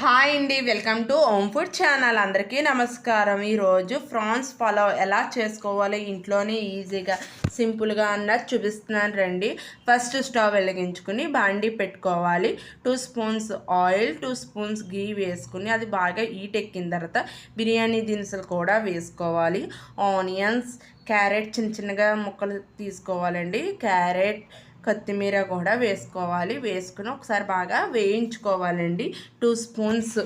Hi అండి welcome to Om food channel. అందరికీ నమస్కారం. ఈరోజు ఫ్రాన్స్ పలావ్ ఎలా చేసుకోవాలి? ఇంట్లోనే ఈజీగా సింపుల్గా అన్నది చూపిస్తున్నాను రండి. ఫస్ట్ స్టవ్ వెలిగించుకుని బాండి పెట్టుకోవాలి. Two spoons oil two spoons ghee వేసుకుని అది బాగా హీట్ ఎక్కిన తర్వాత బిర్యానీ దినుసులు కూడా వేసుకోవాలి. ఆనియన్స్ క్యారెట్ చిన్న చిన్నగా ముక్కలు తీసుకోవాలండి. క్యారెట్ కొత్తిమీర కూడా వేసుకోవాలి. వేసుకుని ఒకసారి బాగా వేయించుకోవాలండి. టూ స్పూన్స్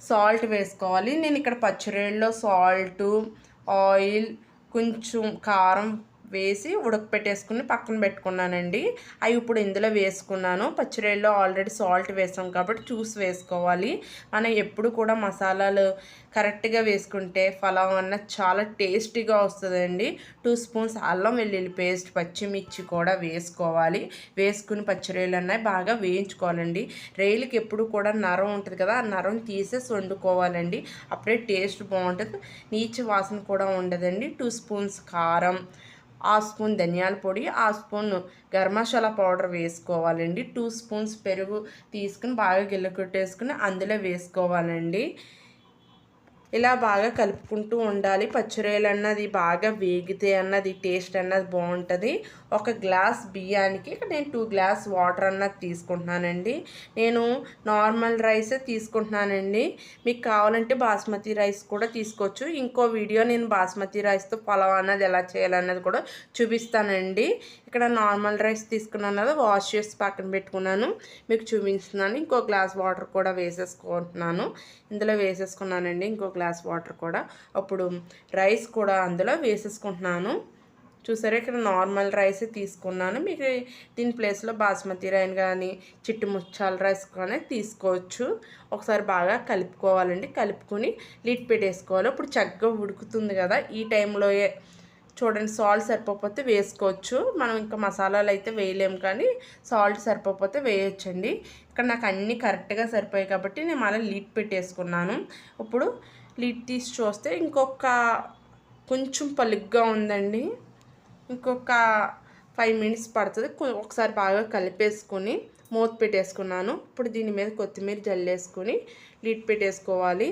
సాల్ట్ వేసుకోవాలి. నేను ఇక్కడ పచ్చిరేళ్ళలో సాల్టు ఆయిల్ కొంచెం కారం వేసి ఉడకపెట్టేసుకుని పక్కన పెట్టుకున్నానండి. అవి ఇప్పుడు ఇందులో వేసుకున్నాను. పచ్చిరేళ్ళలో ఆల్రెడీ సాల్ట్ వేసాం కాబట్టి చూసి వేసుకోవాలి. మనం ఎప్పుడు కూడా మసాలాలు కరెక్ట్గా వేసుకుంటే ఫలావ్ అన్న చాలా టేస్టీగా వస్తుందండి. టూ స్పూన్స్ అల్లం వెల్లుల్లి పేస్ట్ పచ్చిమిర్చి కూడా వేసుకోవాలి. వేసుకుని పచ్చిరేళ్ళు అన్నవి బాగా వేయించుకోవాలండి. రైలుకి ఎప్పుడు కూడా నరం ఉంటుంది కదా ఆ నరం తీసేసి వండుకోవాలండి. అప్పుడే టేస్ట్ బాగుంటుంది. నీచు వాసన కూడా ఉండదండి. టూ స్పూన్స్ కారం ఆ స్పూన్ ధనియాల పొడి ఆ స్పూన్ గరం మసాలా పౌడర్ వేసుకోవాలండి. టూ స్పూన్స్ పెరుగు తీసుకుని బాగా గిల్ల కొట్టేసుకుని అందులో వేసుకోవాలండి. ఇలా బాగా కలుపుకుంటూ ఉండాలి. పచ్చిరొయ్యలు అన్నది బాగా వేగితే అన్నది టేస్ట్ అన్నది బాగుంటుంది. ఒక గ్లాస్ బియ్యానికి నేను టూ గ్లాస్ వాటర్ అన్నది తీసుకుంటున్నానండి. నేను నార్మల్ రైసే తీసుకుంటున్నానండి. మీకు కావాలంటే బాస్మతి రైస్ కూడా తీసుకోవచ్చు. ఇంకో వీడియో నేను బాస్మతి రైస్తో పొలం అన్నది ఎలా చేయాలన్నది కూడా చూపిస్తానండి. ఇక్కడ నార్మల్ రైస్ తీసుకున్నాను కదా వాష్ చేసి పక్కన పెట్టుకున్నాను. మీకు చూపిస్తున్నాను ఇంకో గ్లాస్ వాటర్ కూడా వేసేసుకుంటున్నాను. ఇందులో వేసేసుకున్నానండి. ఇంకో గ్లాస్ వాటర్ కూడా. అప్పుడు రైస్ కూడా అందులో వేసేసుకుంటున్నాను. చూసారా ఇక్కడ నార్మల్ రైస్ తీసుకున్నాను. మీకు దీని ప్లేస్లో బాస్మతి రైస్ కానీ చిట్టు ముచ్చాల రైస్ కానీ తీసుకోవచ్చు. ఒకసారి బాగా కలుపుకోవాలండి. కలుపుకొని లిడ్ పెట్టేసుకోవాలి. ఇప్పుడు చక్కగా ఉడుకుతుంది కదా. ఈ టైంలో చూడండి సాల్ట్ సరిపోతే వేసుకోవచ్చు. మనం ఇంకా మసాలాలు అయితే వేయలేము కానీ సాల్ట్ సరిపోతే వేయొచ్చండి. ఇక్కడ నాకు అన్నీ కరెక్ట్గా సరిపోయాయి కాబట్టి నేను మళ్ళీ లీడ్ పెట్టేసుకున్నాను. ఇప్పుడు లిడ్ తీసి చూస్తే ఇంకొక కొంచెం పలుగ్గా ఉందండి. ఇంకొక ఫైవ్ మినిట్స్ పడుతుంది. ఒకసారి బాగా కలిపేసుకొని మూత పెట్టేసుకున్నాను. ఇప్పుడు దీని మీద కొత్తిమీర జల్లేసుకొని లిడ్ పెట్టేసుకోవాలి.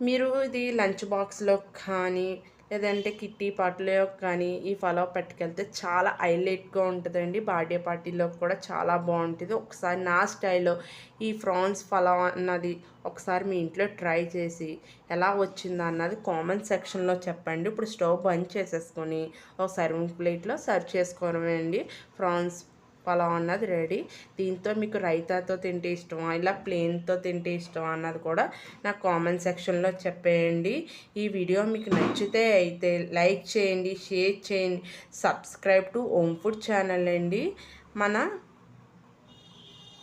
మీరు ఇది లంచ్ బాక్స్లో కానీ లేదంటే కిట్టి పార్టీలో కానీ ఈ ఫలో పట్టుకెళ్తే చాలా హైలైట్గా ఉంటుందండి. బర్త్డే పార్టీలో కూడా చాలా బాగుంటుంది. ఒకసారి నా స్టైల్లో ఈ ఫ్రాన్స్ ఫలో అన్నది ఒకసారి మీ ఇంట్లో ట్రై చేసి ఎలా వచ్చిందా అన్నది కామెంట్ సెక్షన్లో చెప్పండి. ఇప్పుడు స్టవ్ బంద్ చేసేసుకొని ఒక సర్వింగ్ ప్లేట్లో సర్వ్ చేసుకోవడమే అండి ఫ్రాన్స్ పలావ్ అన్నది రెడీ. దీంతో మీకు రైతాతో తింటే ఇష్టమా? ఇలా ప్లేన్తో తింటే ఇష్టమా అన్నది కూడా నాకు కామెంట్ సెక్షన్లో చెప్పేయండి. ఈ వీడియో మీకు నచ్చితే అయితే లైక్ చేయండి షేర్ చేయండి subscribe to Om food channel అండి. మన